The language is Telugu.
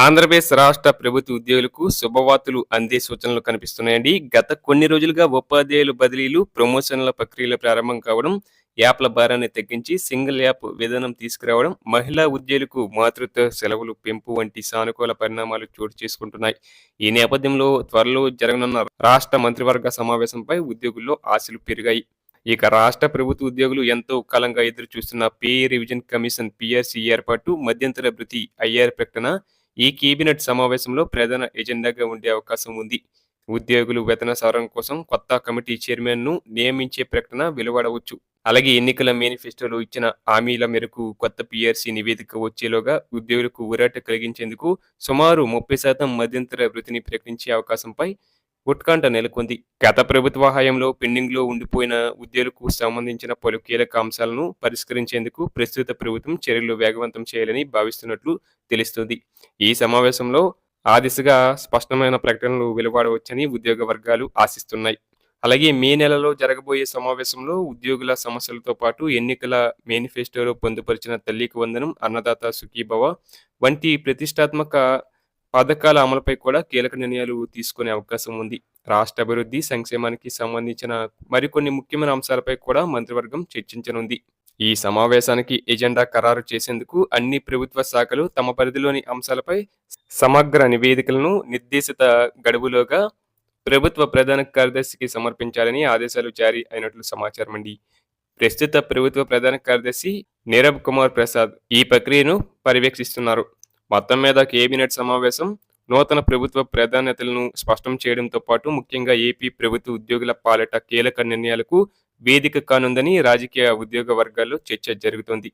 ఆంధ్రప్రదేశ్ రాష్ట్ర ప్రభుత్వ ఉద్యోగులకు శుభవార్తలు అందే సూచనలు కనిపిస్తున్నాయండి. గత కొన్ని రోజులుగా ఉపాధ్యాయులు బదిలీలు ప్రమోషన్ల ప్రక్రియలు ప్రారంభం కావడం యాప్ల భారాన్ని తగ్గించి సింగిల్ యాప్ విధానం తీసుకురావడం మహిళా ఉద్యోగులకు మాతృత్వ సెలవులు పెంపు వంటి సానుకూల పరిణామాలు చోటు చేసుకుంటున్నాయి. ఈ నేపథ్యంలో త్వరలో జరగనున్న రాష్ట్ర మంత్రివర్గ సమావేశంపై ఉద్యోగుల్లో ఆశలు పెరిగాయి. ఇక రాష్ట్ర ప్రభుత్వ ఉద్యోగులు ఎంతో కాలంగా ఎదురు చూస్తున్న పే రివిజన్ కమిషన్ పిఆర్సీ ఏర్పాటు మధ్యంతర భృతి ఐఆర్ ప్రకటన ఈ కేబినెట్ సమావేశంలో ప్రధాన ఎజెండాగా ఉండే అవకాశం ఉంది. ఉద్యోగులు వేతన సారం కోసం కొత్త కమిటీ చైర్మన్ను నియమించే ప్రకటన వెలువడవచ్చు. అలాగే ఎన్నికల మేనిఫెస్టోలో ఇచ్చిన హామీల మేరకు కొత్త పిఆర్సీ నివేదిక వచ్చేలోగా ఉద్యోగులకు ఊరట కలిగించేందుకు సుమారు ముప్పై శాతం మధ్యంతర వృత్తిని ప్రకటించే అవకాశంపై ఉత్కంఠ నెలకొంది. గత ప్రభుత్వ హయాంలో పెండింగ్లో ఉండిపోయిన ఉద్యోగులకు సంబంధించిన పలు కీలక అంశాలను పరిష్కరించేందుకు ప్రస్తుత ప్రభుత్వం చర్యలు వేగవంతం చేయాలని భావిస్తున్నట్లు తెలుస్తుంది. ఈ సమావేశంలో ఆ దిశగా స్పష్టమైన ప్రకటనలు వెలువడవచ్చని ఉద్యోగ వర్గాలు ఆశిస్తున్నాయి. అలాగే మే నెలలో జరగబోయే సమావేశంలో ఉద్యోగుల సమస్యలతో పాటు ఎన్నికల మేనిఫెస్టోలో పొందుపరిచిన తల్లికి వందనం అన్నదాత సుఖీభవ వంటి ప్రతిష్టాత్మక పథకాల అమలుపై కూడా కీలక నిర్ణయాలు తీసుకునే అవకాశం ఉంది. రాష్ట్ర అభివృద్ధి సంక్షేమానికి సంబంధించిన మరికొన్ని ముఖ్యమైన అంశాలపై కూడా మంత్రివర్గం చర్చించనుంది. ఈ సమావేశానికి ఎజెండా ఖరారు చేసేందుకు అన్ని ప్రభుత్వ శాఖలు తమ పరిధిలోని అంశాలపై సమగ్ర నివేదికలను నిర్దేశిత గడువులోగా ప్రభుత్వ ప్రధాన కార్యదర్శికి సమర్పించాలని ఆదేశాలు జారీ అయినట్లు సమాచారం అండి. ప్రస్తుత ప్రభుత్వ ప్రధాన కార్యదర్శి నీరబ్ కుమార్ ప్రసాద్ ఈ ప్రక్రియను పర్యవేక్షిస్తున్నారు. మొత్తం మీద కేబినెట్ సమావేశం నూతన ప్రభుత్వ ప్రాధాన్యతలను స్పష్టం చేయడంతో పాటు ముఖ్యంగా ఏపీ ప్రభుత్వ ఉద్యోగుల పాలిట కీలక నిర్ణయాలకు వేదిక కానుందని రాజకీయ ఉద్యోగ వర్గాల్లో చర్చ జరుగుతోంది.